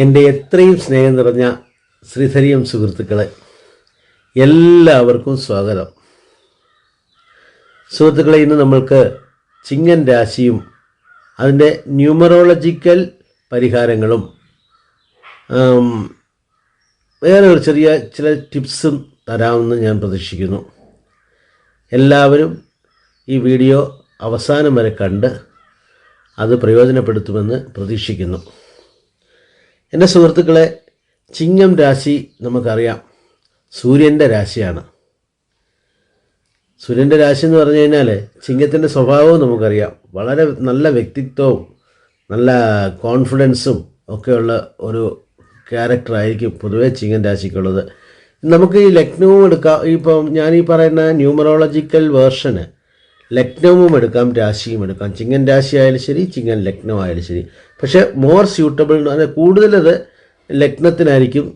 എന്റെ എത്രയും സ്നേഹം നിറഞ്ഞ ശ്രീധരിയം സുഹൃത്തുക്കളെ എല്ലാവർക്കും സ്വാഗതം. സുഹൃത്തുക്കളെ ഇന്ന് നമ്മൾക്ക് ചിങ്ങൻ രാശിയും അതിന്റെ ന്യൂമറോളജിക്കൽ പരിഹാരങ്ങളും വേറെ ഒരു ചെറിയ ചില ടിപ്സും തരാമെന്ന് ഞാൻ പ്രതീക്ഷിക്കുന്നു. എല്ലാവരും ഈ വീഡിയോ അവസാനം വരെ കണ്ട് അത് പ്രയോജനപ്പെടുത്തുമെന്ന് പ്രതീക്ഷിക്കുന്നു. എന്റെ സുഹൃത്തുക്കളെ ചിങ്ങം രാശി നമുക്കറിയാം. സൂര്യന്റെ രാശിയാണ്. സൂര്യന്റെ രാശി എന്ന് പറഞ്ഞു കഴിഞ്ഞാൽ ചിങ്ങത്തിന്റെ സ്വഭാവവും നമുക്കറിയാം. വളരെ നല്ല വ്യക്തിത്വവും നല്ല കോൺഫിഡൻസും ഒക്കെയുള്ള ഒരു ക്യാരക്ടറായിരിക്കും പൊതുവേ ചിങ്ങൻ രാശിക്കുള്ളത്. നമുക്ക് ഈ ലഗ്നവും എടുക്കാം. ഇപ്പം ഞാൻ ഈ പറയുന്ന ന്യൂമറോളജിക്കൽ വേർഷന് ലക്നവും എടുക്കാം രാശിയും എടുക്കാം. ചിങ്ങൻ രാശി ആയാലും ശരി ചിങ്ങൻ ലഗ്നം ആയാലും ശരി. പക്ഷെ മോർ സ്യൂട്ടബിൾ എന്ന് പറഞ്ഞാൽ കൂടുതലത് ലഗ്നത്തിനായിരിക്കും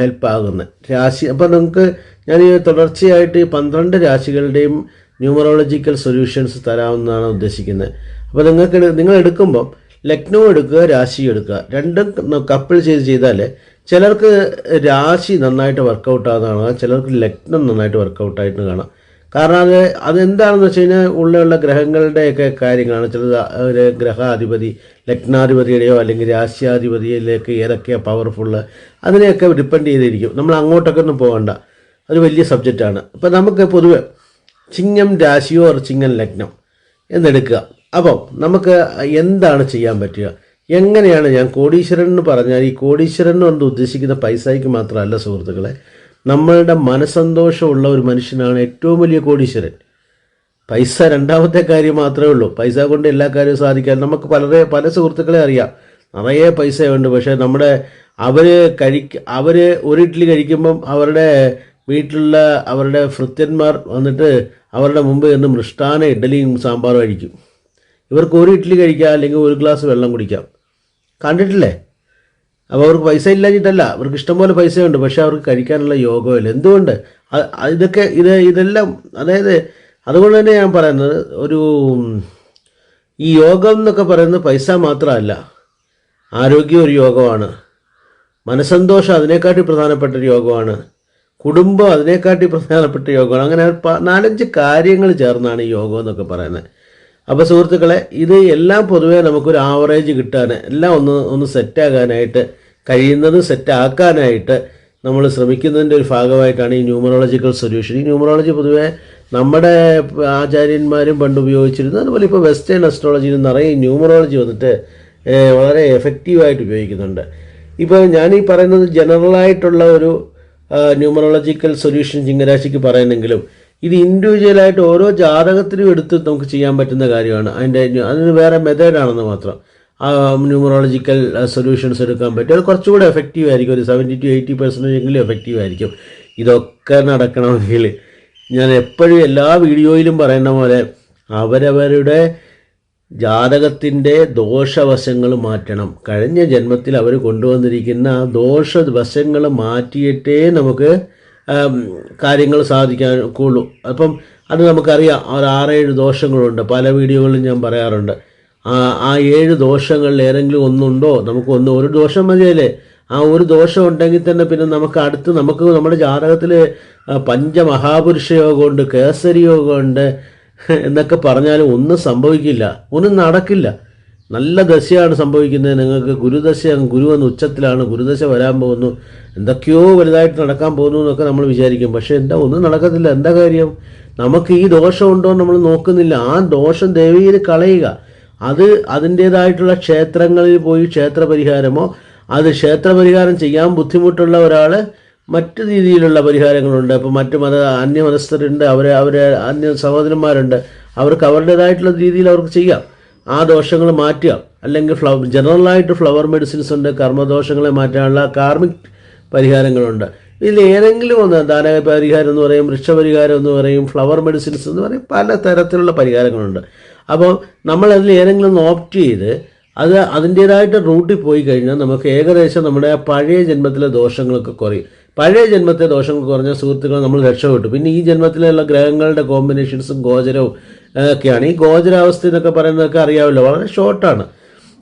ഹെൽപ്പ് ആകുന്നത്. രാശി അപ്പോൾ നിങ്ങൾക്ക് ഞാൻ ഈ തുടർച്ചയായിട്ട് ഈ പന്ത്രണ്ട് രാശികളുടെയും ന്യൂമറോളജിക്കൽ സൊല്യൂഷൻസ് തരാമെന്നാണ് ഉദ്ദേശിക്കുന്നത്. അപ്പോൾ നിങ്ങൾക്ക് നിങ്ങൾ എടുക്കുമ്പം ലക്നവും എടുക്കുക രാശിയും എടുക്കുക. രണ്ടും കപ്പിൾ ചെയ്ത് ചെയ്താൽ ചിലർക്ക് രാശി നന്നായിട്ട് വർക്കൗട്ട് ആകുന്നതാണ് കാണാം ചിലർക്ക് ലഗ്നം നന്നായിട്ട് വർക്കൗട്ട് ആയിട്ട് കാണാം. കാരണം അത് അതെന്താണെന്ന് വെച്ച് കഴിഞ്ഞാൽ ഉള്ളിലുള്ള ഗ്രഹങ്ങളുടെയൊക്കെ കാര്യങ്ങളാണ്. ചിലത് ഒരു ഗ്രഹാധിപതി ലഗ്നാധിപതിയുടെയോ അല്ലെങ്കിൽ രാശ്യാധിപതിയിലേക്ക് ഏതൊക്കെയാണ് പവർഫുള്ള് അതിനെയൊക്കെ ഡിപ്പെൻഡ് ചെയ്തിരിക്കും. നമ്മൾ അങ്ങോട്ടൊക്കെ ഒന്നും പോകണ്ട. അത് വലിയ സബ്ജക്റ്റാണ് അപ്പം നമുക്ക് പൊതുവെ ചിങ്ങം രാശിയോ or ചിങ്ങം ലഗ്നം എന്നെടുക്കുക. അപ്പം നമുക്ക് എന്താണ് ചെയ്യാൻ പറ്റുക? എങ്ങനെയാണ് ഞാൻ കോടീശ്വരൻ എന്ന് പറഞ്ഞാൽ ഈ കോടീശ്വരൻ എന്ന് ഉദ്ദേശിക്കുന്ന പൈസയ്ക്ക് മാത്രമല്ല സുഹൃത്തുക്കളെ നമ്മളുടെ മനസ്സന്തോഷമുള്ള ഒരു മനുഷ്യനാണ് ഏറ്റവും വലിയ കോടീശ്വരൻ. പൈസ രണ്ടാമത്തെ കാര്യം മാത്രമേ ഉള്ളൂ. പൈസ കൊണ്ട് എല്ലാ കാര്യവും സാധിക്കാൻ നമുക്ക് പലരെ പല സുഹൃത്തുക്കളെ അറിയാം. നിറയെ പൈസയുണ്ട്. പക്ഷേ നമ്മുടെ അവർ കഴിക്ക അവർ ഒരു ഇഡ്ഡലി കഴിക്കുമ്പം അവരുടെ വീട്ടിലുള്ള അവരുടെ ഭൃത്യന്മാർ വന്നിട്ട് അവരുടെ മുമ്പ് നിന്ന് മൃഷ്ടാന ഇഡ്ഡലിയും സാമ്പാറും കഴിക്കും. ഇവർക്ക് ഒരു ഇഡ്ഡലി കഴിക്കാം അല്ലെങ്കിൽ ഒരു ഗ്ലാസ് വെള്ളം കുടിക്കാം. കണ്ടിട്ടില്ലേ? അപ്പോൾ അവർക്ക് പൈസ ഇല്ലാഞ്ഞിട്ടല്ല അവർക്ക് ഇഷ്ടംപോലെ പൈസയുണ്ട് പക്ഷേ അവർക്ക് കഴിക്കാനുള്ള യോഗമില്ല. എന്തുകൊണ്ട്? ഇതൊക്കെ ഇത് ഇതെല്ലാം അതായത് അതുകൊണ്ട് തന്നെ ഞാൻ പറയുന്നത് ഒരു ഈ യോഗം എന്നൊക്കെ പറയുന്നത് പൈസ മാത്രമല്ല ആരോഗ്യം ഒരു യോഗമാണ്. മനസ്സന്തോഷം അതിനെക്കാട്ടി പ്രധാനപ്പെട്ട ഒരു യോഗമാണ്. കുടുംബം അതിനെക്കാട്ടി പ്രധാനപ്പെട്ട യോഗമാണ്. അങ്ങനെ നാലഞ്ച് കാര്യങ്ങൾ ചേർന്നാണ് ഈ യോഗം എന്നൊക്കെ പറയുന്നത്. അപ്പോൾ സുഹൃത്തുക്കളെ ഇത് എല്ലാം പൊതുവേ നമുക്കൊരു ആവറേജ് കിട്ടാൻ എല്ലാം ഒന്ന് ഒന്ന് സെറ്റാകാനായിട്ട് കഴിയുന്നത് സെറ്റാക്കാനായിട്ട് നമ്മൾ ശ്രമിക്കുന്നതിന്റെ ഒരു ഭാഗമായിട്ടാണ് ഈ ന്യൂമറോളജിക്കൽ സൊല്യൂഷൻ. ഈ ന്യൂമറോളജി പൊതുവേ നമ്മുടെ ആചാര്യന്മാരും പണ്ട് ഉപയോഗിച്ചിരുന്നു അതുപോലെ ഇപ്പോൾ വെസ്റ്റേൺ അസ്ട്രോളജിയിൽ നിറയെ ന്യൂമറോളജി വന്നിട്ട് വളരെ എഫക്റ്റീവായിട്ട് ഉപയോഗിക്കുന്നുണ്ട്. ഇപ്പോൾ ഈ പറയുന്നത് ജനറലായിട്ടുള്ള ഒരു ന്യൂമറോളജിക്കൽ സൊല്യൂഷൻ ചിങ്ങരാശിക്ക് പറയുന്നെങ്കിലും ഇത് ഇൻഡിവിജ്വലായിട്ട് ഓരോ ജാതകത്തിനും എടുത്ത് നമുക്ക് ചെയ്യാൻ പറ്റുന്ന കാര്യമാണ്. അതിന്റെ അതിന് വേറെ മെത്തേഡാണെന്ന് മാത്രം. ന്യൂമറോളജിക്കൽ സൊല്യൂഷൻസ് എടുക്കാൻ പറ്റും. അത് കുറച്ചുകൂടെ എഫക്റ്റീവ് ആയിരിക്കും. ഒരു സെവന്റി ടു എയ്റ്റി പെർസെന്റേജ് എങ്കിലും എഫക്റ്റീവ് ആയിരിക്കും. ഇതൊക്കെ നടക്കണമെങ്കിൽ ഞാൻ എപ്പോഴും എല്ലാ വീഡിയോയിലും പറയുന്ന പോലെ അവരവരുടെ ജാതകത്തിന്റെ ദോഷവശങ്ങൾ മാറ്റണം. കഴിഞ്ഞ ജന്മത്തിൽ അവർ കൊണ്ടുവന്നിരിക്കുന്ന ദോഷ ദോഷവശങ്ങൾ മാറ്റിയിട്ടേ നമുക്ക് കാര്യങ്ങൾ സാധിക്കാൻ ഉള്ളൂ അപ്പം അത് നമുക്കറിയാം. ഒരു ആറേഴ് ദോഷങ്ങളുണ്ട്. പല വീഡിയോകളിലും ഞാൻ പറയാറുണ്ട്. ആ ഏഴ് ദോഷങ്ങളിൽ ഏതെങ്കിലും ഒന്നുണ്ടോ? നമുക്ക് ഒന്ന് ഒരു ദോഷം മതിയല്ലേ? ആ ഒരു ദോഷം ഉണ്ടെങ്കിൽ തന്നെ പിന്നെ നമുക്ക് അടുത്ത് നമുക്ക് നമ്മുടെ ജാതകത്തിൽ പഞ്ചമഹാപുരുഷ യോഗമുണ്ട് കേസരി യോഗമുണ്ട് എന്നൊക്കെ പറഞ്ഞാലും ഒന്നും സംഭവിക്കില്ല. ഒന്നും നടക്കില്ല. നല്ല ദശയാണ് സംഭവിക്കുന്നത്. നിങ്ങൾക്ക് ഗുരുദശ ഗുരു എന്ന ഉച്ചത്തിലാണ് ഗുരുദശ വരാൻ പോകുന്നു. എന്തൊക്കെയോ വലുതായിട്ട് നടക്കാൻ പോകുന്നു എന്നൊക്കെ നമ്മൾ വിചാരിക്കും. പക്ഷേ എന്താ ഒന്നും നടക്കത്തില്ല. എന്താ കാര്യം? നമുക്ക് ഈ ദോഷമുണ്ടോ എന്ന് നമ്മൾ നോക്കുന്നില്ല. ആ ദോഷം ദേവിയിൽ കളയുക. അത് അതിന്റേതായിട്ടുള്ള ക്ഷേത്രങ്ങളിൽ പോയി ക്ഷേത്ര പരിഹാരമോ അത് ക്ഷേത്ര പരിഹാരം ചെയ്യാൻ ബുദ്ധിമുട്ടുള്ള ഒരാൾ മറ്റു രീതിയിലുള്ള പരിഹാരങ്ങളുണ്ട്. ഇപ്പോൾ മറ്റു മത അന്യമതസ്ഥരുണ്ട് അവരെ അവരെ അന്യ സഹോദരന്മാരുണ്ട്. അവർക്ക് അവരുടേതായിട്ടുള്ള രീതിയിൽ അവർക്ക് ചെയ്യാം. ആ ദോഷങ്ങൾ മാറ്റുക. അല്ലെങ്കിൽ ഫ്ലവർ ജനറലായിട്ട് ഫ്ലവർ മെഡിസിൻസ് ഉണ്ട് കർമ്മദോഷങ്ങളെ മാറ്റാനുള്ള കാർമിക് പരിഹാരങ്ങളുണ്ട്. ഇതിൽ ഏതെങ്കിലും ഒന്ന് ദാന പരിഹാരം എന്ന് പറയും വൃക്ഷപരിഹാരം എന്ന് പറയും ഫ്ലവർ മെഡിസിൻസ് എന്ന് പറയും പല തരത്തിലുള്ള പരിഹാരങ്ങളുണ്ട്. അപ്പോൾ നമ്മൾ അതിൽ ഏതെങ്കിലും ഓപ്റ്റ് ചെയ്ത് അത് അതിന്റേതായിട്ട് റൂട്ടിൽ പോയി കഴിഞ്ഞാൽ നമുക്ക് ഏകദേശം നമ്മുടെ ആ പഴയ ജന്മത്തിലെ ദോഷങ്ങളൊക്കെ കുറയും. പഴയ ജന്മത്തെ ദോഷങ്ങൾ കുറഞ്ഞ സുഹൃത്തുക്കൾ നമ്മൾ രക്ഷപ്പെട്ടു. പിന്നെ ഈ ജന്മത്തിലുള്ള ഗ്രഹങ്ങളുടെ കോമ്പിനേഷൻസും ഗോചരവും ഒക്കെയാണ്. ഈ ഗോചരാവസ്ഥ എന്നൊക്കെ പറയുന്നതൊക്കെ അറിയാമല്ലോ. വളരെ ഷോർട്ടാണ്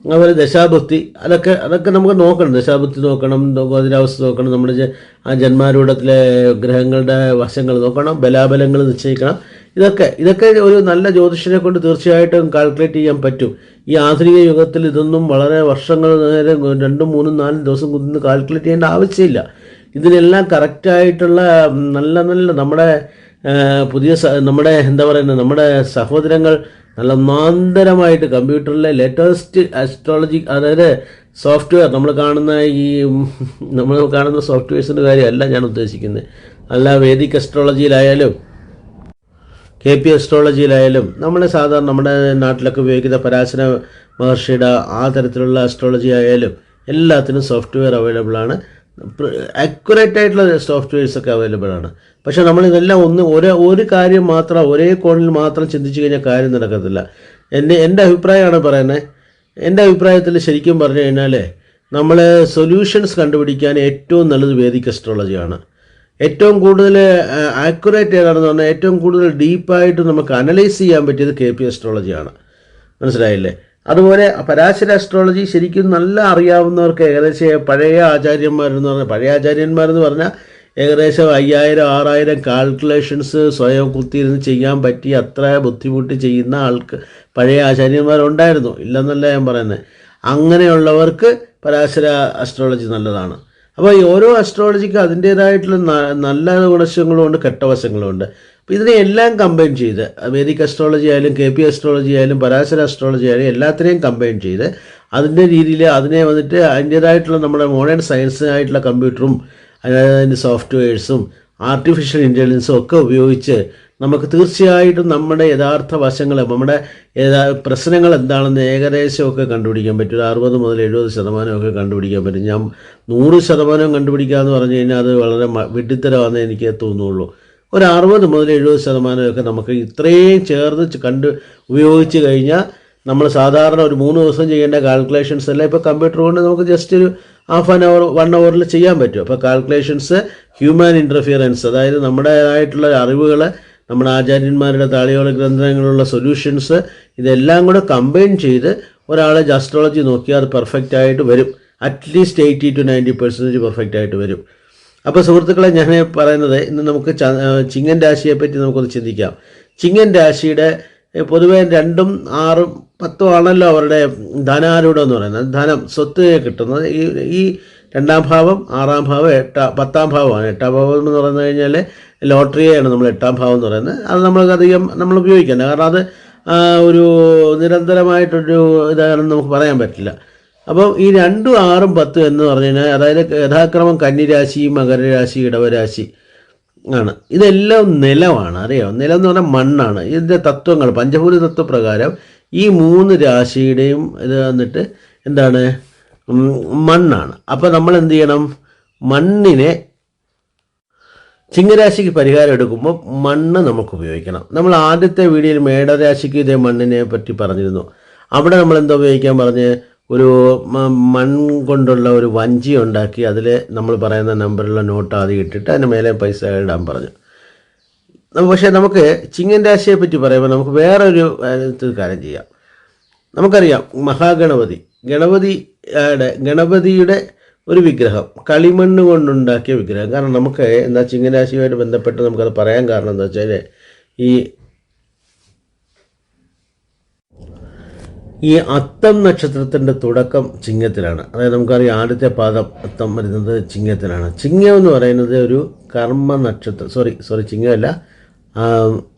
അതുപോലെ ദശാബുദ്ധി അതൊക്കെ അതൊക്കെ നമുക്ക് നോക്കണം. ദശാബുദ്ധി നോക്കണം ഗോചരാവസ്ഥ നോക്കണം നമ്മുടെ ആ ജന്മാരൂഢത്തിലെ ഗ്രഹങ്ങളുടെ വശങ്ങൾ നോക്കണം ബലാബലങ്ങൾ നിശ്ചയിക്കണം. ഇതൊക്കെ ഇതൊക്കെ ഒരു നല്ല ജ്യോതിഷനെ കൊണ്ട് തീർച്ചയായിട്ടും കാൽക്കുലേറ്റ് ചെയ്യാൻ പറ്റും. ഈ ആധുനിക യുഗത്തിൽ ഇതൊന്നും വളരെ വർഷങ്ങൾ നേരം രണ്ടും മൂന്നും നാലും ദിവസം കുന്ന് കാൽക്കുലേറ്റ് ചെയ്യേണ്ട ആവശ്യമില്ല. ഇതിനെല്ലാം കറക്റ്റായിട്ടുള്ള നല്ല നല്ല നമ്മുടെ പുതിയ നമ്മുടെ എന്താ പറയുന്നത് നമ്മുടെ സഹോദരങ്ങൾ നല്ല ഒന്നാന്തരമായിട്ട് കമ്പ്യൂട്ടറിലെ ലേറ്റസ്റ്റ് അസ്ട്രോളജി അതായത് സോഫ്റ്റ്വെയർ നമ്മൾ കാണുന്ന ഈ നമ്മൾ കാണുന്ന സോഫ്റ്റ്വെയർസിന്റെ കാര്യമല്ല ഞാൻ ഉദ്ദേശിക്കുന്നത്. അല്ല വേദിക് അസ്ട്രോളജിയിലായാലും കെ പി അസ്ട്രോളജിയിലായാലും നമ്മൾ സാധാരണ നമ്മുടെ നാട്ടിലൊക്കെ ഉപയോഗിക്കുന്ന പരാശന മഹർഷിയുടെ ആ തരത്തിലുള്ള അസ്ട്രോളജി ആയാലും എല്ലാത്തിനും സോഫ്റ്റ്വെയർ അവൈലബിൾ ആണ്. അക്യുറേറ്റ് ആയിട്ടുള്ള സോഫ്റ്റ്വെയർസ് ഒക്കെ അവൈലബിൾ ആണ്. പക്ഷേ നമ്മൾ ഇതെല്ലാം ഒന്ന് ഒരേ ഒരു കാര്യം മാത്രം ഒരേ കോണിൽ മാത്രം ചിന്തിച്ചു കഴിഞ്ഞാൽ കാര്യം നടക്കത്തില്ല. എന്റെ എന്റെ അഭിപ്രായമാണ് പറയുന്നത് എന്റെ അഭിപ്രായത്തിൽ ശരിക്കും പറഞ്ഞു കഴിഞ്ഞാൽ നമ്മൾ സൊല്യൂഷൻസ് കണ്ടുപിടിക്കാൻ ഏറ്റവും നല്ലത് വേദിക് അസ്ട്രോളജിയാണ് ഏറ്റവും കൂടുതൽ ആക്യുറേറ്റ് ഏതാണെന്ന് പറഞ്ഞാൽ ഏറ്റവും കൂടുതൽ ഡീപ്പായിട്ട് നമുക്ക് അനലൈസ് ചെയ്യാൻ പറ്റിയത് കെ പി അസ്ട്രോളജിയാണ് മനസ്സിലായില്ലേ? അതുപോലെ പരാശര അസ്ട്രോളജി ശരിക്കും നല്ല അറിയാവുന്നവർക്ക് ഏകദേശം പഴയ ആചാര്യന്മാരെന്ന് പറഞ്ഞാൽ പഴയ ആചാര്യന്മാരെന്ന് പറഞ്ഞാൽ ഏകദേശം അയ്യായിരം ആറായിരം കാൽക്കുലേഷൻസ് സ്വയം കുത്തിയിരുന്ന് ചെയ്യാൻ പറ്റി അത്ര ബുദ്ധിമുട്ട് ചെയ്യുന്ന ആൾക്ക് പഴയ ആചാര്യന്മാരുണ്ടായിരുന്നു. ഇല്ലെന്നല്ല ഞാൻ പറയുന്നത്. അങ്ങനെയുള്ളവർക്ക് പരാശര അസ്ട്രോളജി നല്ലതാണ്. അപ്പോൾ ഈ ഓരോ അസ്ട്രോളജിക്ക് അതിന്റേതായിട്ടുള്ള നല്ല ഗുണവശങ്ങളും ഉണ്ട് കെട്ടവശങ്ങളും ഉണ്ട്. അപ്പോൾ ഇതിനെ എല്ലാം കമ്പൈൻ ചെയ്ത് വേദിക് അസ്ട്രോളജി ആയാലും കെ പി അസ്ട്രോളജി ആയാലും പരാശര അസ്ട്രോളജി ആയാലും എല്ലാത്തിനെയും കമ്പൈൻ ചെയ്ത് അതിന്റെ രീതിയിൽ അതിനെ വന്നിട്ട് അതിന്റേതായിട്ടുള്ള നമ്മുടെ മോഡേൺ സയൻസിനായിട്ടുള്ള കമ്പ്യൂട്ടറും അതിന്റെ സോഫ്റ്റ്വെയർസും ആർട്ടിഫിഷ്യൽ ഇന്റലിജൻസും ഒക്കെ ഉപയോഗിച്ച് നമുക്ക് തീർച്ചയായിട്ടും നമ്മുടെ യഥാർത്ഥ വശങ്ങൾ നമ്മുടെ പ്രശ്നങ്ങൾ എന്താണെന്ന് ഏകദേശമൊക്കെ കണ്ടുപിടിക്കാൻ പറ്റും. ഒരു അറുപത് മുതൽ എഴുപത് ശതമാനമൊക്കെ കണ്ടുപിടിക്കാൻ പറ്റും. ഞാൻ നൂറ് ശതമാനം കണ്ടുപിടിക്കുക എന്ന് പറഞ്ഞു കഴിഞ്ഞാൽ അത് വളരെ വിഡ്ഢിത്തരമാണെന്ന് എനിക്ക് തോന്നുള്ളൂ. ഒരു അറുപത് മുതൽ എഴുപത് ശതമാനമൊക്കെ നമുക്ക് ഇത്രയും ചേർന്ന് കണ്ട് ഉപയോഗിച്ച് കഴിഞ്ഞാൽ നമ്മൾ സാധാരണ ഒരു മൂന്ന് ദിവസം ചെയ്യേണ്ട കാൽക്കുലേഷൻസ് എല്ലാം ഇപ്പോൾ കമ്പ്യൂട്ടർ കൊണ്ട് നമുക്ക് ജസ്റ്റ് ഒരു ഹാഫ് ആൻ അവർ വൺ അവറിൽ ചെയ്യാൻ പറ്റും. അപ്പോൾ കാൽക്കുലേഷൻസ് ഹ്യൂമൻ ഇന്റർഫിയറൻസ് അതായത് നമ്മുടേതായിട്ടുള്ള അറിവുകൾ നമ്മുടെ ആചാര്യന്മാരുടെ താളിയോള ഗ്രന്ഥങ്ങളിലുള്ള സൊല്യൂഷൻസ് ഇതെല്ലാം കൂടെ കമ്പൈൻ ചെയ്ത് ഒരാളെ ജാസ്ട്രോളജി നോക്കിയാൽ അത് പെർഫെക്റ്റ് ആയിട്ട് വരും. At least eighty two ninety percentage perfect ആയിട്ട് വരും. അപ്പോൾ സുഹൃത്തുക്കളെ ഞാൻ പറയുന്നത് ഇന്ന് നമുക്ക് ചിങ്ങൻ രാശിയെ പറ്റി നമുക്കൊന്ന് ചിന്തിക്കാം. ചിങ്ങൻ രാശിയുടെ പൊതുവെ രണ്ടും ആറും പത്തും ആണല്ലോ അവരുടെ ധനാരൂഢം എന്ന് പറയുന്നത്. ധനം സ്വത്ത് കിട്ടുന്നത്. ഈ ഈ രണ്ടാം ഭാവം ആറാം ഭാവം എട്ടാം പത്താം ഭാവമാണ്. എട്ടാം ഭാവം എന്ന് പറഞ്ഞു കഴിഞ്ഞാൽ ലോട്ടറിയാണ് നമ്മൾ എട്ടാം ഭാവം എന്ന് പറയുന്നത്. അത് നമ്മൾക്ക് അധികം നമ്മൾ ഉപയോഗിക്കേണ്ട. കാരണം അത് ഒരു നിരന്തരമായിട്ടൊരു ഇതാണെന്ന് നമുക്ക് പറയാൻ പറ്റില്ല. അപ്പം ഈ രണ്ടും ആറും പത്തും എന്ന് പറഞ്ഞു കഴിഞ്ഞാൽ അതായത് യഥാക്രമം കന്നിരാശി മകരരാശി ഇടവരാശി ആണ്. ഇതെല്ലാം നിലമാണ് അറിയാം? നിലം എന്ന് പറഞ്ഞാൽ മണ്ണാണ്. ഇതിന്റെ തത്വങ്ങൾ പഞ്ചഭൂത തത്വപ്രകാരം ഈ മൂന്ന് രാശിയുടെയും ഇത് വന്നിട്ട് എന്താണ്? മണ്ണാണ്. അപ്പോൾ നമ്മൾ എന്ത് ചെയ്യണം? മണ്ണിനെ ചിങ്ങരാശിക്ക് പരിഹാരം എടുക്കുമ്പോൾ മണ്ണ് നമുക്ക് ഉപയോഗിക്കണം. നമ്മൾ ആദ്യത്തെ വീഡിയോയിൽ മേടരാശിക്ക് ഇതേ മണ്ണിനെ പറ്റി പറഞ്ഞിരുന്നു. അവിടെ നമ്മൾ എന്താ ഉപയോഗിക്കാൻ പറഞ്ഞ്? ഒരു മൺ കൊണ്ടുള്ള ഒരു വഞ്ചി ഉണ്ടാക്കി അതിൽ നമ്മൾ പറയുന്ന നമ്പറുള്ള നോട്ട് ആദ്യം ഇട്ടിട്ട് അതിന് മേലെ പൈസ ഇടാൻ പറഞ്ഞു. പക്ഷെ നമുക്ക് ചിങ്ങൻ രാശിയെ പറ്റി പറയുമ്പോൾ നമുക്ക് വേറൊരു കാര്യം ചെയ്യാം. നമുക്കറിയാം മഹാഗണപതി. ഗണപതിയുടെ ഒരു വിഗ്രഹം കളിമണ്ണ് കൊണ്ടുണ്ടാക്കിയ വിഗ്രഹം. കാരണം നമുക്ക് എന്താ ചിങ്ങരാശിയുമായിട്ട് ബന്ധപ്പെട്ട് നമുക്കത് പറയാൻ കാരണം എന്താ വെച്ചാൽ ഈ ഈ അത്തം നക്ഷത്രത്തിന്റെ തുടക്കം ചിങ്ങത്തിലാണ്. അതായത് നമുക്കറിയാം ആദ്യത്തെ പാദം അത്തം വരുന്നത് ചിങ്ങത്തിലാണ്. ചിങ്ങം എന്ന് പറയുന്നത് ഒരു കർമ്മ നക്ഷത്രം സോറി സോറി ചിങ്ങമല്ല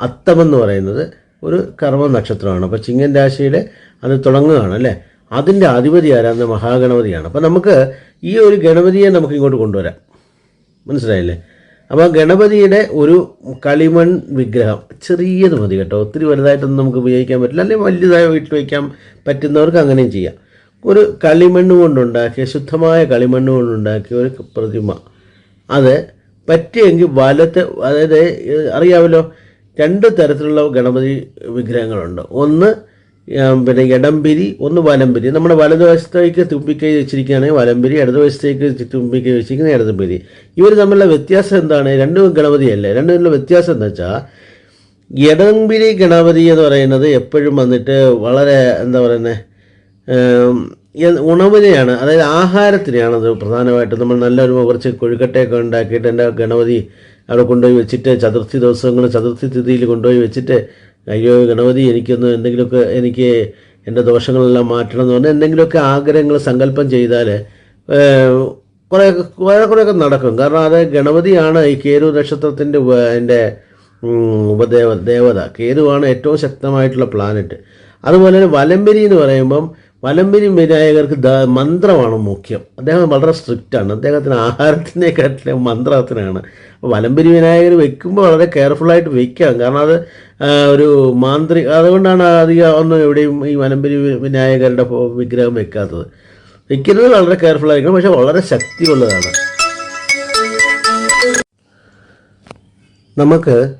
അത്തം എന്ന് പറയുന്നത് ഒരു കർമ്മ നക്ഷത്രമാണ്. അപ്പോൾ ചിങ്ങൻ രാശിയുടെ അത് തുടങ്ങുകയാണ് അല്ലേ? അതിന്റെ അധിപതി ആരാന്ന് മഹാഗണപതിയാണ്. അപ്പം നമുക്ക് ഈ ഒരു ഗണപതിയെ നമുക്ക് ഇങ്ങോട്ട് കൊണ്ടുവരാം. മനസ്സിലായില്ലേ? അപ്പോൾ ഗണപതിയുടെ ഒരു കളിമൺ വിഗ്രഹം ചെറിയത് മതി കേട്ടോ. ഒത്തിരി വലുതായിട്ടൊന്നും നമുക്ക് ഉപയോഗിക്കാൻ പറ്റില്ല. അല്ലെങ്കിൽ വലുതായി വീട്ടിൽ വയ്ക്കാൻ പറ്റുന്നവർക്ക് അങ്ങനെയും ചെയ്യാം. ഒരു കളിമണ്ണ് കൊണ്ടുണ്ടാക്കിയ ശുദ്ധമായ കളിമണ്ണ് കൊണ്ടുണ്ടാക്കിയ ഒരു പ്രതിമ. അത് പറ്റിയെങ്കിൽ വലത്തെ അതായത് അറിയാമല്ലോ രണ്ട് തരത്തിലുള്ള ഗണപതി വിഗ്രഹങ്ങളുണ്ട്. ഒന്ന് പിന്നെ ഇടംപിരി ഒന്ന് വലംപിരി. നമ്മുടെ വലതുവശത്തേക്ക് തുമ്പിക്കൈ വെച്ചിരിക്കുകയാണെങ്കിൽ വലംപിരി ഇടതുവശത്തേക്ക് തുമ്പിക്കൈ വെച്ചിരിക്കുന്ന ഇടതുപിരി ഇവർ തമ്മിലുള്ള വ്യത്യാസം എന്താണ്? രണ്ടും ഗണപതിയല്ലേ? രണ്ടും തമ്മിലുള്ള വ്യത്യാസം എന്താ വെച്ചാൽ ഇടംപിരി ഗണപതി എന്ന് പറയുന്നത് എപ്പോഴും വന്നിട്ട് വളരെ എന്താ പറയുന്നത് ഉണവിനെയാണ് അതായത് ആഹാരത്തിനെയാണ് അത് പ്രധാനമായിട്ടും. നമ്മൾ നല്ലൊരു കുറച്ച് കൊഴുക്കട്ടയൊക്കെ ഉണ്ടാക്കിയിട്ട് എന്റെ ഗണപതി അവിടെ കൊണ്ടുപോയി വെച്ചിട്ട് ചതുർത്ഥി ദിവസങ്ങൾ ചതുർത്ഥി തിഥിയിൽ കൊണ്ടുപോയി വെച്ചിട്ട് അയ്യോ ഗണപതി എനിക്കൊന്ന് എന്തെങ്കിലുമൊക്കെ എനിക്ക് എന്റെ ദോഷങ്ങളെല്ലാം മാറ്റണം എന്ന് പറഞ്ഞാൽ എന്തെങ്കിലുമൊക്കെ ആഗ്രഹങ്ങൾ സങ്കല്പം ചെയ്താൽ കുറേ കുറേ കുറേയൊക്കെ നടക്കും. കാരണം അത് ഗണപതിയാണ് ഈ കേരു നക്ഷത്രത്തിന്റെ എന്റെ ഉപദേവ ദേവത. കേതുവാണ് ഏറ്റവും ശക്തമായിട്ടുള്ള പ്ലാനറ്റ് അതുപോലെ തന്നെ വലംബരി എന്ന് പറയുമ്പം വലംബരി വിനായകർക്ക് മന്ത്രമാണ് മുഖ്യം. അദ്ദേഹം വളരെ സ്ട്രിക്റ്റ് ആണ്. അദ്ദേഹത്തിന് ആഹാരത്തിനേക്കാട്ടിലും മന്ത്രത്തിനാണ്. വലംബരി വിനായകർ വെക്കുമ്പോൾ വളരെ കെയർഫുള്ളായിട്ട് വെക്കാം. കാരണം അത് ഒരു മാന്ത്രി അതുകൊണ്ടാണ് അധികം ഒന്നും എവിടെയും ഈ വലംബരി വിനായകരുടെ വിഗ്രഹം വെക്കാത്തത്. വെക്കുന്നത് വളരെ കെയർഫുൾ ആയിരിക്കണം. പക്ഷെ വളരെ ശക്തിയുള്ളതാണ്. നമുക്ക്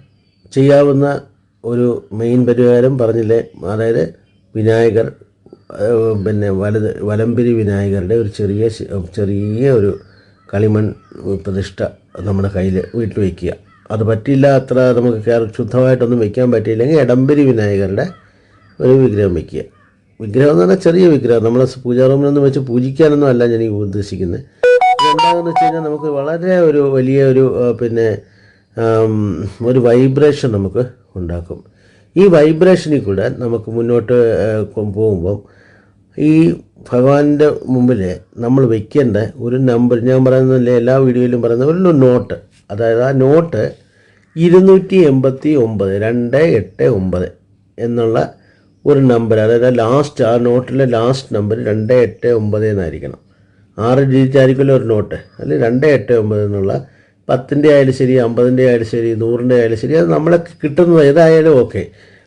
ചെയ്യാവുന്ന ഒരു മെയിൻ പരിഹാരം പറഞ്ഞില്ലേ? അതായത് വിനായകർ പിന്നെ വലത് വലംപിരി വിനായകരുടെ ഒരു ചെറിയ ചെറിയ ഒരു കളിമൺ പ്രതിഷ്ഠ നമ്മുടെ കയ്യിൽ വീട്ടിൽ വയ്ക്കുക അത് പറ്റില്ല അത്ര നമുക്ക് ശുദ്ധമായിട്ടൊന്നും വയ്ക്കാൻ പറ്റിയില്ലെങ്കിൽ ഇടംബരി വിനായകരുടെ ഒരു വിഗ്രഹം വയ്ക്കുക വിഗ്രഹം എന്ന് പറഞ്ഞാൽ ചെറിയ വിഗ്രഹം. നമ്മളെ പൂജാ റൂമിലൊന്നും വെച്ച് പൂജിക്കാനൊന്നും അല്ല ഞാൻ ഉദ്ദേശിക്കുന്നത് എന്താണെന്ന് വെച്ച് കഴിഞ്ഞാൽ നമുക്ക് വളരെ ഒരു വലിയ ഒരു പിന്നെ ഒരു വൈബ്രേഷൻ നമുക്ക് ഉണ്ടാക്കും. ഈ വൈബ്രേഷനിൽ കൂടെ നമുക്ക് മുന്നോട്ട് പോകുമ്പം ഈ ഭഗവാന്റെ മുമ്പിൽ നമ്മൾ വെക്കേണ്ട ഒരു നമ്പർ ഞാൻ പറയുന്നില്ല എല്ലാ വീഡിയോയിലും പറയുന്ന ഒരു നോട്ട് അതായത് ആ നോട്ട് ഇരുന്നൂറ്റി എൺപത്തി ഒമ്പത് രണ്ട് എട്ട് ഒമ്പത് എന്നുള്ള ഒരു നമ്പർ അതായത് ലാസ്റ്റ് ആ നോട്ടിലെ ലാസ്റ്റ് നമ്പർ രണ്ട് എട്ട് ഒമ്പത് എന്നായിരിക്കണം. ആറ് ഡിജിറ്റ് ആയിരിക്കുമല്ലോ ഒരു നോട്ട് അതിൽ രണ്ട് എട്ട് ഒമ്പത് എന്നുള്ള പത്തിന്റെ ആയാലും ശരി അമ്പതിന്റെ ആയാലും ശരി നൂറിന്റെ ആയാലും ശരി അത് നമ്മളെ കിട്ടുന്നത് ഏതായാലും ഓക്കെ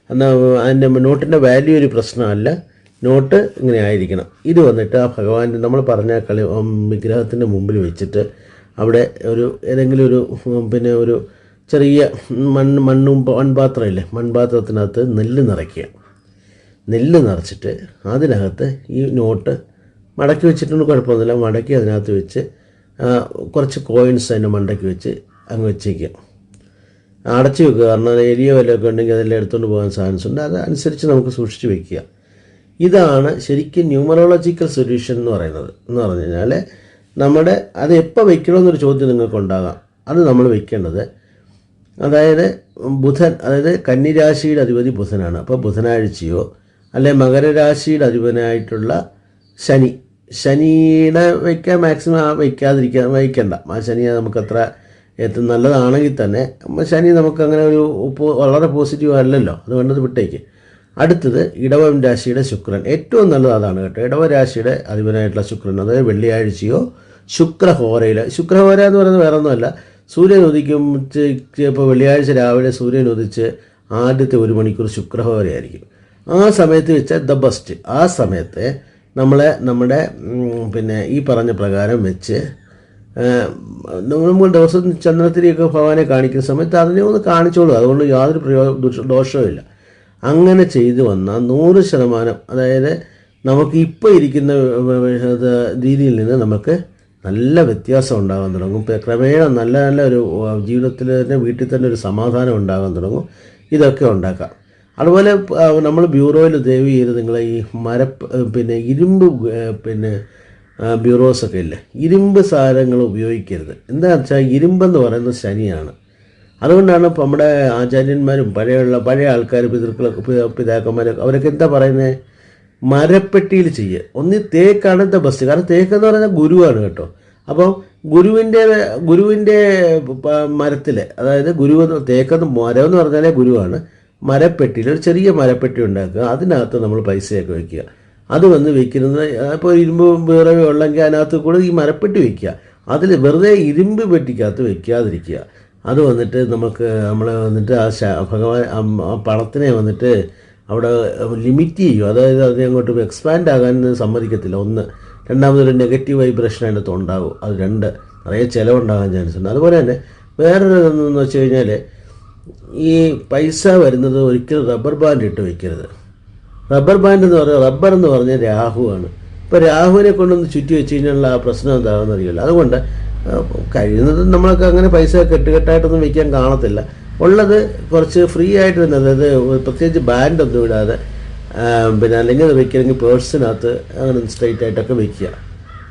എന്നാൽ അതിന്റെ നോട്ടിന്റെ വാല്യൂ ഒരു പ്രശ്നമല്ല. നോട്ട് ഇങ്ങനെ ആയിരിക്കണം. ഇത് വന്നിട്ട് ആ ഭഗവാന്റെ നമ്മൾ പറഞ്ഞ കളി വിഗ്രഹത്തിന്റെ മുമ്പിൽ വെച്ചിട്ട് അവിടെ ഒരു ഏതെങ്കിലും ഒരു പിന്നെ ഒരു ചെറിയ മണ്ണ് മണ്ണും മൺപാത്രമില്ലേ? മൺപാത്രത്തിനകത്ത് നെല്ല് നിറയ്ക്കുക. നെല്ല് നിറച്ചിട്ട് അതിനകത്ത് ഈ നോട്ട് മടക്കി വെച്ചിട്ടുണ്ട് കുഴപ്പമൊന്നുമില്ല. മടക്കി അതിനകത്ത് വെച്ച് കുറച്ച് കോയിൻസ് അതിന്റെ മണ്ടയ്ക്ക് വെച്ച് അങ്ങ് വെച്ചേക്കുക. അടച്ചു വെക്കുക. കാരണം ഏരിയ വല്ലതൊക്കെ ഉണ്ടെങ്കിൽ അതെല്ലാം എടുത്തുകൊണ്ട് പോകാൻ ചാൻസ് ഉണ്ട് അത് നമുക്ക് സൂക്ഷിച്ച് വെക്കുക. ഇതാണ് ശരിക്കും ന്യൂമറോളജിക്കൽ സൊല്യൂഷൻ എന്ന് പറയുന്നത് എന്ന് പറഞ്ഞു കഴിഞ്ഞാൽ നമ്മുടെ അത് എപ്പോൾ വെക്കണമെന്നൊരു ചോദ്യം നിങ്ങൾക്ക് ഉണ്ടാകാം അത് നമ്മൾ വെക്കേണ്ടത്. അതായത് ബുധൻ അതായത് കന്നിരാശിയുടെ അധിപതി ബുധനാണ്. അപ്പോൾ ബുധനാഴ്ചയോ അല്ലെ മകരരാശിയുടെ അധിപനായിട്ടുള്ള ശനി. ശനിയുടെ വയ്ക്കാൻ മാക്സിമം വയ്ക്കാതിരിക്കാൻ വയ്ക്കണ്ട ആ ശനിയെ നമുക്കത്ര ഏറ്റവും നല്ലതാണെങ്കിൽ തന്നെ ശനി നമുക്കങ്ങനെ ഒരു വളരെ പോസിറ്റീവ് അല്ലല്ലോ. അതുകൊണ്ട് വേണ്ടത് വിട്ടേക്ക്. അടുത്തത് ഇടവം രാശിയുടെ ശുക്രൻ. ഏറ്റവും നല്ലത് അതാണ് കേട്ടോ. ഇടവ രാശിയുടെ അധിപനായിട്ടുള്ള ശുക്രൻ. അതായത് വെള്ളിയാഴ്ചയോ ശുക്രഹോരയിൽ ശുക്രഹോര എന്ന് പറയുന്നത് വേറെ ഒന്നുമല്ല സൂര്യൻ ഉദിക്കും ഇപ്പോൾ വെള്ളിയാഴ്ച രാവിലെ സൂര്യൻ ഉദിച്ച് ആദ്യത്തെ ഒരു മണിക്കൂർ ശുക്രഹോരയായിരിക്കും. ആ സമയത്ത് വെച്ച ദ ബെസ്റ്റ്. ആ സമയത്ത് നമ്മളെ നമ്മുടെ പിന്നെ ഈ പറഞ്ഞ പ്രകാരം വെച്ച് നമ്മൾ ദിവസം ചന്ദ്രത്തിരിയൊക്കെ ഭഗവാനെ കാണിക്കുന്ന സമയത്ത് അതിനെ ഒന്ന് കാണിച്ചോളൂ. അതുകൊണ്ട് യാതൊരു പ്രയോ ദോഷവും ദോഷവുമില്ല. അങ്ങനെ ചെയ്തു വന്നാൽ നൂറ് ശതമാനം അതായത് നമുക്ക് ഇപ്പോൾ ഇരിക്കുന്ന രീതിയിൽ നിന്ന് നമുക്ക് നല്ല വ്യത്യാസം ഉണ്ടാകാൻ തുടങ്ങും. ക്രമേണ നല്ല നല്ല ഒരു ജീവിതത്തിൽ തന്നെ വീട്ടിൽ തന്നെ ഒരു സമാധാനം ഉണ്ടാകാൻ തുടങ്ങും. ഇതൊക്കെ ഉണ്ടാക്കാം. അതുപോലെ നമ്മൾ ബ്യൂറോയിൽ ദയവ് ചെയ്ത് നിങ്ങൾ ഈ മര പിന്നെ ഇരുമ്പ് പിന്നെ ബ്യൂറോസൊക്കെ ഇല്ലേ? ഇരുമ്പ് സാധനങ്ങൾ ഉപയോഗിക്കരുത്. എന്താണെന്ന് വെച്ചാൽ ഇരുമ്പെന്ന് പറയുന്നത് ശനിയാണ്. അതുകൊണ്ടാണ് ഇപ്പം നമ്മുടെ ആചാര്യന്മാരും പഴയുള്ള പഴയ ആൾക്കാർ പിതൃക്കളൊക്കെ പി- പിതാക്കന്മാരൊക്കെ അവരൊക്കെ എന്താ പറയുന്നത് മരപ്പെട്ടിയിൽ ചെയ്യുക. ഒന്ന് തേക്കാണ് ദ ബെസ്റ്റ് കാരണം തേക്ക് എന്ന് പറയുന്നത് ഗുരുവാണ് കേട്ടോ. അപ്പോൾ ഗുരുവിന്റെ ഗുരുവിന്റെ മരത്തിൽ അതായത് ഗുരു തേക്കെന്ന് മരം എന്ന് പറഞ്ഞാലേ ഗുരുവാണ്. മരപ്പെട്ടിയിൽ ഒരു ചെറിയ മരപ്പെട്ടി ഉണ്ടാക്കുക. അതിനകത്ത് നമ്മൾ പൈസയൊക്കെ വയ്ക്കുക അത് വന്ന് വയ്ക്കുന്നത് ഇപ്പോൾ ഇരുമ്പ് വേറെ ഉള്ളെങ്കിൽ അതിനകത്ത് കൂടെ ഈ മരപ്പെട്ടി വയ്ക്കുക അതിൽ വെറുതെ ഇരുമ്പ് പെട്ടിക്കകത്ത് വെക്കാതിരിക്കുക. അത് വന്നിട്ട് നമുക്ക് നമ്മളെ വന്നിട്ട് ആ ഭഗവാൻ ആ പണത്തിനെ വന്നിട്ട് അവിടെ ലിമിറ്റ് ചെയ്യും. അതായത് അതിനെ അങ്ങോട്ട് എക്സ്പാൻഡ് ആകാൻ സമ്മതിക്കത്തില്ല. ഒന്ന് രണ്ടാമതൊരു നെഗറ്റീവ് വൈബ്രേഷൻ അതിനകത്ത് ഉണ്ടാകും അത് രണ്ട് നിറയെ ചിലവുണ്ടാകാൻ ചാൻസ് ഉണ്ട്. അതുപോലെ തന്നെ വേറൊരു ഇതെന്ന് വെച്ച് കഴിഞ്ഞാൽ ഈ പൈസ വരുന്നത് ഒരിക്കലും റബ്ബർ ബാൻഡ് ഇട്ട് വെക്കരുത്. റബ്ബർ ബാൻഡ് എന്ന് പറഞ്ഞാൽ റബ്ബർ എന്ന് പറഞ്ഞാൽ രാഹുവാണ്. ഇപ്പോൾ രാഹുവിനെ കൊണ്ടൊന്ന് ചുറ്റി വെച്ച് കഴിഞ്ഞാൽ ആ പ്രശ്നം എന്താണെന്ന് അറിയില്ല. അതുകൊണ്ട് കഴിയുന്നത് നമ്മളൊക്കെ അങ്ങനെ പൈസ കെട്ടുകെട്ടായിട്ടൊന്നും വയ്ക്കാൻ കാണത്തില്ല. ഉള്ളത് കുറച്ച് ഫ്രീ ആയിട്ട് തന്നെ അതായത് പ്രത്യേകിച്ച് ബാൻഡൊന്നും ഇടാതെ പിന്നെ അല്ലെങ്കിൽ അത് വെക്കണമെങ്കിൽ പേഴ്സിനകത്ത് അങ്ങനെ സ്ട്രൈറ്റ് ആയിട്ടൊക്കെ വെക്കുക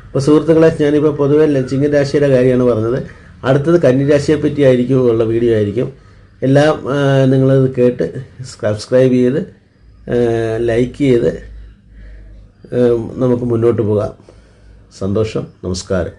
അപ്പോൾ സുഹൃത്തുക്കളെ ഞാനിപ്പോൾ പൊതുവെ ചിങ്ങൻ രാശിയുടെ കാര്യമാണ് പറഞ്ഞത്. അടുത്തത് കന്നിരാശിയെ പറ്റി ആയിരിക്കും ഉള്ള വീഡിയോ ആയിരിക്കും. എല്ലാം നിങ്ങളത് കേട്ട് സബ്സ്ക്രൈബ് ചെയ്ത് ലൈക്ക് ചെയ്ത് നമുക്ക് മുന്നോട്ട് പോകാം. സന്തോഷം നമസ്കാരം.